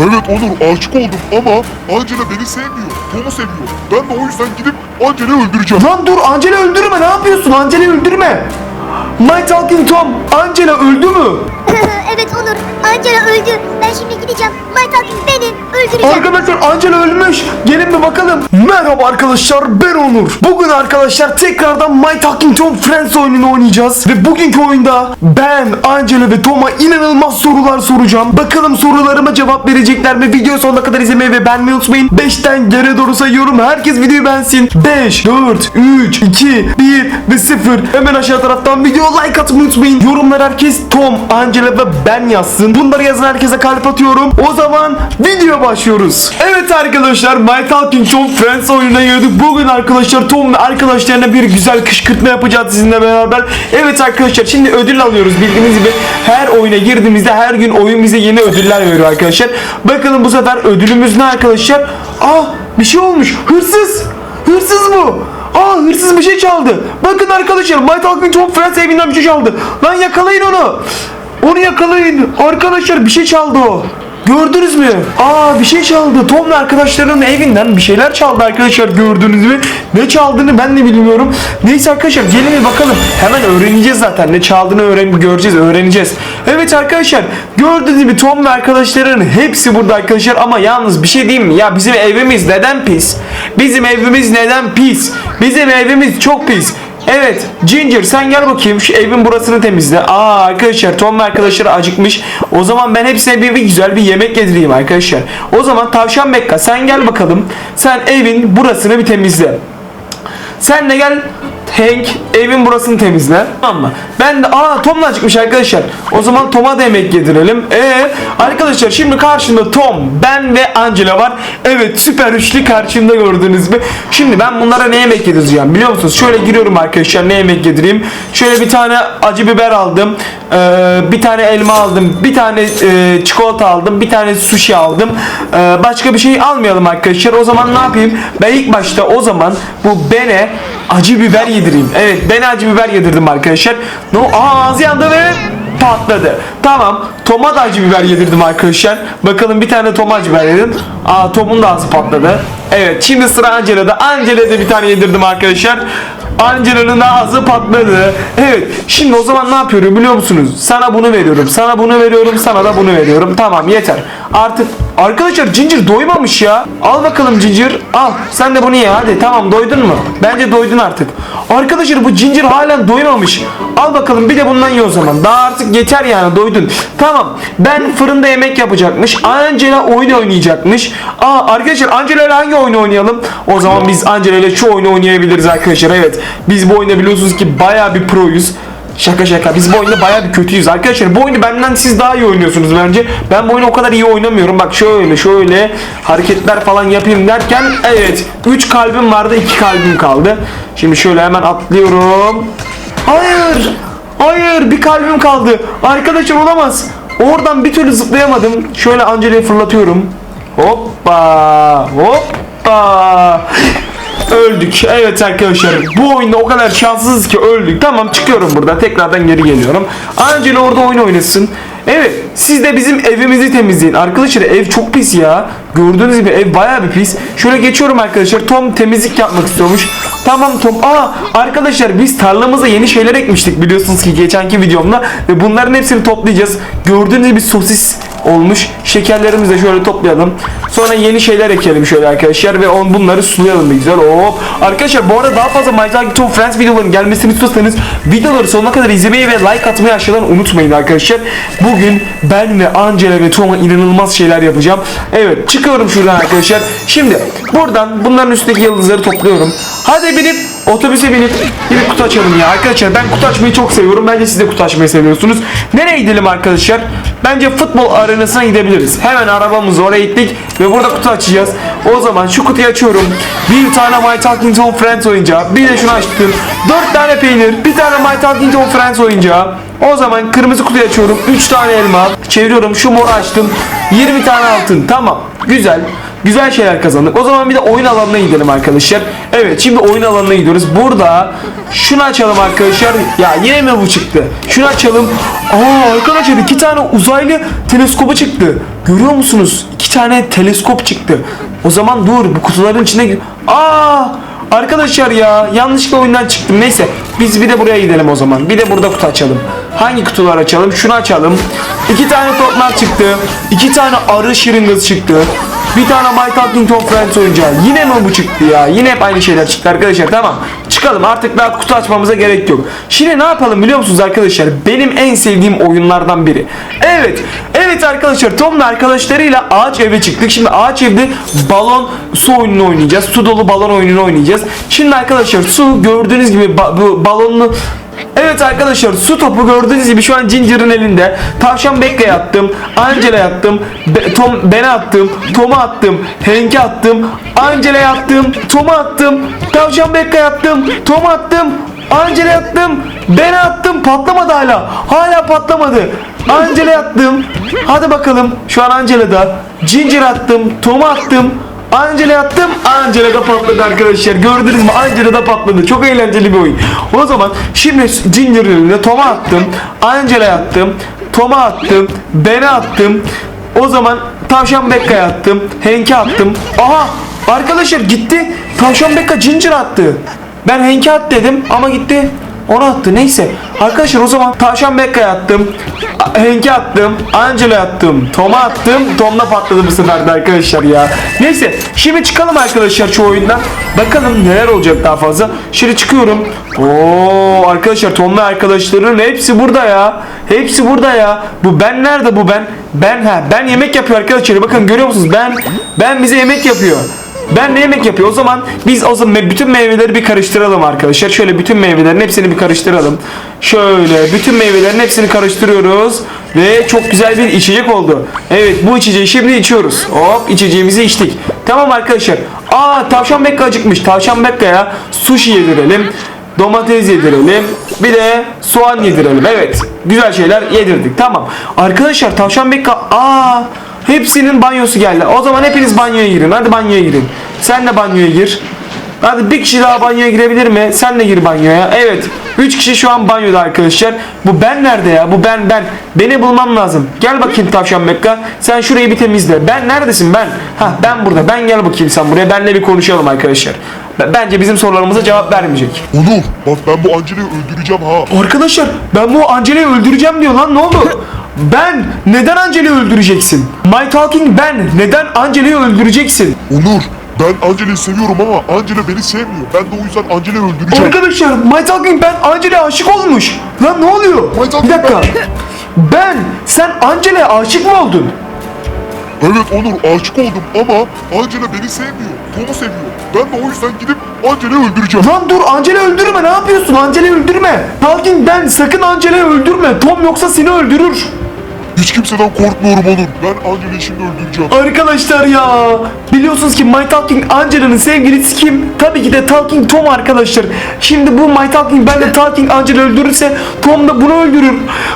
Evet Onur aşık oldum ama Angela beni sevmiyor. Tom'u seviyor. Ben de o yüzden gidip Angela'yı öldüreceğim. Lan dur Angela öldürme ne yapıyorsun? Angela'yı öldürme. My Talking Tom Angela öldü mü? evet Onur. Angela öldü. Ben şimdi gideceğim. My Talking beni öldürecek. Arkadaşlar Angela ölmüş. Bakalım. Merhaba arkadaşlar ben Onur. Bugün arkadaşlar tekrardan My Talking Tom Friends oyununu oynayacağız. Ve bugünkü oyunda ben Angela ve Tom'a inanılmaz sorular soracağım. Bakalım sorularıma cevap verecekler mi? Video sonuna kadar izlemeyi ve beğenmeyi unutmayın. 5'ten geri doğru sayıyorum. Herkes videoyu beğensin. 5, 4, 3, 2, 1 ve 0. Hemen aşağı taraftan video like atmayı unutmayın. Yorumlar herkes Tom, Angela ve ben yazsın. Bunları yazan herkese kalp atıyorum. O zaman video başlıyoruz. Evet arkadaşlar My Talking Tom Friends oyununa girdik. Bugün arkadaşlar Tom ve arkadaşlarına bir güzel kışkırtma yapacağız sizinle beraber. Evet arkadaşlar şimdi ödül alıyoruz bildiğiniz gibi. Her oyuna girdiğimizde her gün oyun bize yeni ödüller veriyor arkadaşlar. Bakalım bu sefer ödülümüz ne arkadaşlar? Aa bir şey olmuş. Hırsız. Hırsız bu. Aa hırsız bir şey çaldı. Bakın arkadaşlar My Talking Tom Friends evinden bir şey çaldı. Lan yakalayın onu. Onu yakalayın. Arkadaşlar bir şey çaldı o. Gördünüz mü? Aa bir şey çaldı. Tom ve arkadaşlarının evinden bir şeyler çaldı arkadaşlar gördünüz mü? Ne çaldığını ben de bilmiyorum. Neyse arkadaşlar gelin bir bakalım. Hemen öğreneceğiz zaten. Ne çaldığını öğren göreceğiz, öğreneceğiz. Evet arkadaşlar gördüğünüz gibi Tom ve arkadaşlarının hepsi burada arkadaşlar ama yalnız bir şey diyeyim mi? Ya bizim evimiz neden pis? Bizim evimiz neden pis? Bizim evimiz çok pis. Evet Ginger sen gel bakayım şu evin burasını temizle. Aa arkadaşlar Tom ve arkadaşları acıkmış. O zaman ben hepsine bir, bir güzel bir yemek yedireyim arkadaşlar. O zaman tavşan Mekka sen gel bakalım. Sen evin burasını bir temizle. Sen de gel Hank evin burasını temizle. Tamam mı? Ben de aa Tom da çıkmış arkadaşlar. O zaman Tom'a da yemek yedirelim. Ee arkadaşlar şimdi karşımda Tom, ben ve Angela var. Evet süper üçlü karşımda gördüğünüz gibi. Şimdi ben bunlara ne yemek yedireceğim biliyor musunuz? Şöyle giriyorum arkadaşlar ne yemek yedireyim. Şöyle bir tane acı biber aldım. Ee, bir tane elma aldım. Bir tane e, çikolata aldım. Bir tane sushi aldım. Ee, başka bir şey almayalım arkadaşlar. O zaman ne yapayım? Ben ilk başta o zaman bu bene acı biber yedireyim. Evet ben acı biber yedirdim arkadaşlar. No, aa, ağzı yandı ve patladı. Tamam. Tom'a acı biber yedirdim arkadaşlar. Bakalım bir tane Tom'a acı biber yedim. Aa Tom'un da ağzı patladı. Evet şimdi sıra Angela'da. Angela'da bir tane yedirdim arkadaşlar. Angela'nın ağzı patladı. Evet. Şimdi o zaman ne yapıyorum biliyor musunuz? Sana bunu veriyorum. Sana bunu veriyorum. Sana da bunu veriyorum. Tamam yeter. Artık arkadaşlar Ginger doymamış ya. Al bakalım Ginger. Al. Sen de bunu ye hadi. Tamam doydun mu? Bence doydun artık. Arkadaşlar bu Ginger halen doymamış. Al bakalım bir de bundan ye o zaman. Daha artık yeter yani doydun. Tamam. Ben fırında yemek yapacakmış. Angela oyun oynayacakmış. Aa arkadaşlar Angela ile hangi oyunu oynayalım? O zaman biz Angela ile şu oyunu oynayabiliriz arkadaşlar. Evet. Biz bu oyunda biliyorsunuz ki baya bir proyuz. Şaka şaka. Biz bu oyunda baya bir kötüyüz. Arkadaşlar bu oyunu benden siz daha iyi oynuyorsunuz bence. Ben bu oyunu o kadar iyi oynamıyorum. Bak şöyle şöyle hareketler falan yapayım derken evet 3 kalbim vardı 2 kalbim kaldı. Şimdi şöyle hemen atlıyorum. Hayır! Hayır! Bir kalbim kaldı. Arkadaşlar olamaz. Oradan bir türlü zıplayamadım. Şöyle Angela'yı fırlatıyorum. Hoppa! Hoppa Öldük. Evet arkadaşlar. Bu oyunda o kadar şanssızız ki öldük. Tamam çıkıyorum burada. Tekrardan geri geliyorum. Angela orada oyun oynasın. Evet. Siz de bizim evimizi temizleyin. Arkadaşlar ev çok pis ya. Gördüğünüz gibi ev bayağı bir pis. Şöyle geçiyorum arkadaşlar. Tom temizlik yapmak istiyormuş. Tamam Tom. Aa arkadaşlar biz tarlamıza yeni şeyler ekmiştik biliyorsunuz ki geçenki videomda. Ve bunların hepsini toplayacağız. Gördüğünüz gibi sosis olmuş. Şekerlerimizi de şöyle toplayalım. Sonra yeni şeyler ekelim şöyle arkadaşlar ve on bunları sulayalım güzel. Hop. Arkadaşlar bu arada daha fazla Talking Tom Friends videoların gelmesini istiyorsanız videoları sonuna kadar izlemeyi ve like atmayı aşağıdan unutmayın arkadaşlar. Bugün ben ve Angela ve Tom'a inanılmaz şeyler yapacağım. Evet çıkıyorum şuradan arkadaşlar. Şimdi buradan bunların üstteki yıldızları topluyorum. Hadi binip otobüse binip bir kutu açalım ya. Arkadaşlar ben kutu açmayı çok seviyorum. Bence siz de kutu açmayı seviyorsunuz. Nereye gidelim arkadaşlar? Bence futbol arenasına gidebiliriz. Hemen arabamızı oraya gittik ve burada kutu açacağız. O zaman şu kutuyu açıyorum. Bir tane My Talking Tom Friends oyuncağı. Bir de şunu açtım. Dört tane peynir. Bir tane My Talking Tom Friends oyuncağı. O zaman kırmızı kutuyu açıyorum. 3 tane elma. Çeviriyorum. Şu moru açtım. 20 tane altın. Tamam. Güzel. Güzel şeyler kazandık. O zaman bir de oyun alanına gidelim arkadaşlar. Evet şimdi oyun alanına gidiyoruz. Burada şunu açalım arkadaşlar. Ya yine mi bu çıktı? Şunu açalım. Aa arkadaşlar iki tane uzaylı teleskobu çıktı. Görüyor musunuz? İki tane teleskop çıktı. O zaman dur bu kutuların içine... Aa! Arkadaşlar ya yanlışlıkla oyundan çıktım. Neyse biz bir de buraya gidelim o zaman. Bir de burada kutu açalım. Hangi kutular açalım? Şunu açalım. İki tane toplar çıktı. İki tane arı şırıngası çıktı. Bir tane My Talking Tom Friends oyuncağı. Yine mi bu çıktı ya? Yine hep aynı şeyler çıktı arkadaşlar. Tamam. Çıkalım artık daha kutu açmamıza gerek yok. Şimdi ne yapalım biliyor musunuz arkadaşlar? Benim en sevdiğim oyunlardan biri. Evet. Evet arkadaşlar Tom'la arkadaşlarıyla ağaç eve çıktık. Şimdi ağaç evde balon su oyununu oynayacağız. Su dolu balon oyununu oynayacağız. Şimdi arkadaşlar su gördüğünüz gibi ba- bu balonlu Evet arkadaşlar su topu gördüğünüz gibi şu an Ginger'ın elinde. Tavşan Bekka'ya attım. Angela attım. Be- Tom Ben'e attım. Tom'a attım. Hank'e attım. Angela'ya attım. Tom'a attım. Tavşan Bekka'ya attım. Tom'a attım. Angela'ya attım. Ben'e attım. Patlamadı hala. Hala patlamadı. Angela'ya attım. Hadi bakalım. Şu an Angela'da. Ginger attım. Tom'a attım. Angela attım. Angela da patladı arkadaşlar. Gördünüz mü? Angela da patladı. Çok eğlenceli bir oyun. O zaman şimdi Ginger'ın önüne Tom'a attım. Angela'ya attım. Tom'a attım. Ben'e attım. O zaman Tavşan Bekka'ya attım. Hank'e attım. Aha! Arkadaşlar gitti. Tavşan Bekka Ginger attı. Ben Hank'e at dedim ama gitti. Onu attı neyse. Arkadaşlar o zaman Tavşan Bekka'ya attım. Hank'e attım. Angela'ya attım. Tom'a attım. Tom'la patladı bu sefer de arkadaşlar ya. Neyse şimdi çıkalım arkadaşlar şu oyundan. Bakalım neler olacak daha fazla. Şimdi çıkıyorum. Oo arkadaşlar Tom'la arkadaşlarının hepsi burada ya. Hepsi burada ya. Bu ben nerede bu ben? Ben ha ben yemek yapıyor arkadaşlar. Bakın görüyor musunuz? Ben ben bize yemek yapıyor. Ben ne yemek yapıyor? O zaman biz o zaman bütün meyveleri bir karıştıralım arkadaşlar. Şöyle bütün meyvelerin hepsini bir karıştıralım. Şöyle bütün meyvelerin hepsini karıştırıyoruz. Ve çok güzel bir içecek oldu. Evet bu içeceği şimdi içiyoruz. Hop içeceğimizi içtik. Tamam arkadaşlar. Aa tavşan bekka acıkmış. Tavşan bekkaya sushi yedirelim. Domates yedirelim. Bir de soğan yedirelim. Evet. Güzel şeyler yedirdik. Tamam. Arkadaşlar tavşan bekka aa Hepsinin banyosu geldi. O zaman hepiniz banyoya girin. Hadi banyoya girin. Sen de banyoya gir. Hadi bir kişi daha banyoya girebilir mi? Sen de gir banyoya. Evet. Üç kişi şu an banyoda arkadaşlar. Bu ben nerede ya? Bu ben ben. Beni bulmam lazım. Gel bakayım tavşan Mekka. Sen şurayı bir temizle. Ben neredesin ben? Ha ben burada. Ben gel bakayım sen buraya. Benle bir konuşalım arkadaşlar. B- Bence bizim sorularımıza cevap vermeyecek. Onur bak ben bu Angela'yı öldüreceğim ha. Arkadaşlar ben bu Angela'yı öldüreceğim diyor lan ne oldu? Ben neden Angela'yı öldüreceksin? My Talking Ben neden Angela'yı öldüreceksin? Onur ben Angela'yı seviyorum ama Angela beni sevmiyor. Ben de o yüzden Angela'yı öldüreceğim. Arkadaşlar My Talking Ben Angela'ya aşık olmuş. Lan ne oluyor? My Talking Bir dakika. Ben. Ben sen Angela'ya aşık mı oldun? Evet Onur aşık oldum ama Angela beni sevmiyor. Tom'u seviyor. Ben de o yüzden gidip Angela'yı öldüreceğim. Lan dur Angela öldürme ne yapıyorsun? Angela'yı öldürme. Talking Ben sakın Angela'yı öldürme. Tom yoksa seni öldürür. Hiç kimseden korkmuyorum Onur. Ben Angela'yı şimdi öldüreceğim. Arkadaşlar ya biliyorsunuz ki My Talking Angela'nın sevgilisi kim? Tabii ki de Talking Tom arkadaşlar. Şimdi bu My Talking ben de Talking Angela öldürürse Tom da bunu öldürür.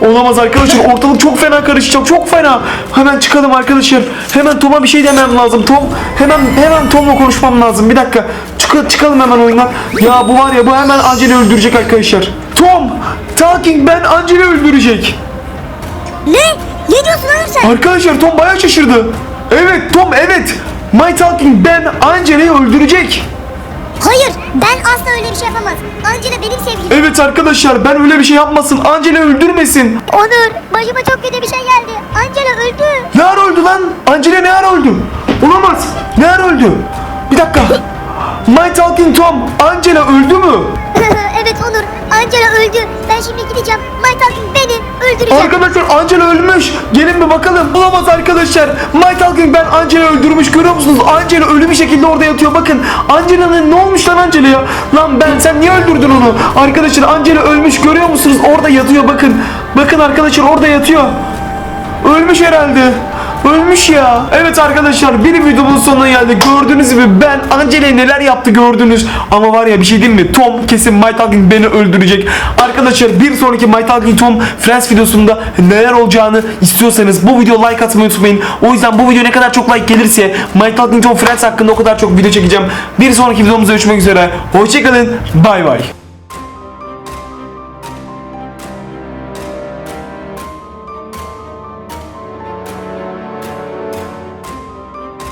Olamaz arkadaşlar ortalık çok fena karışacak çok fena. Hemen çıkalım arkadaşlar. Hemen Tom'a bir şey demem lazım. Tom hemen hemen Tom'la konuşmam lazım. Bir dakika. Çık çıkalım hemen oyundan. Ya bu var ya bu hemen Angela'yı öldürecek arkadaşlar. Tom Talking ben Angela'yı öldürecek. Ne? Ne diyorsun hayır sen? Arkadaşlar Tom bayağı şaşırdı. Evet Tom evet. My Talking Ben Angela'yı öldürecek. Hayır ben asla öyle bir şey yapamaz. Angela benim sevgilim. Evet arkadaşlar ben öyle bir şey yapmasın. Angela öldürmesin. Onur başıma çok kötü bir şey geldi. Angela öldü. Ne ara öldü lan? Angela ne ara öldü? Olamaz. Ne ara öldü? Bir dakika. My Talking Tom Angela öldü mü? evet Onur Angela öldü. Ben şimdi gideceğim. My Talking beni öldürecek. Arkadaşlar Angela ölmüş. Gelin bir bakalım. Olamaz arkadaşlar. My Talking Ben Angela öldürmüş. Görüyor musunuz? Angela ölü bir şekilde orada yatıyor. Bakın Angela'nın ne olmuş lan Angela'ya? Lan ben sen niye öldürdün onu? Arkadaşlar Angela ölmüş. Görüyor musunuz? Orada yatıyor bakın. Bakın arkadaşlar orada yatıyor. Ölmüş herhalde. Ölmüş ya. Evet arkadaşlar bir videomun sonuna geldik. Gördüğünüz gibi ben Angela'ya neler yaptı gördünüz. Ama var ya bir şey diyeyim mi? Tom kesin My Talking beni öldürecek. Arkadaşlar bir sonraki My Talking Tom Friends videosunda neler olacağını istiyorsanız bu video like atmayı unutmayın. O yüzden bu video ne kadar çok like gelirse My Talking Tom Friends hakkında o kadar çok video çekeceğim. Bir sonraki videomuzda görüşmek üzere. Hoşçakalın. Bay bay.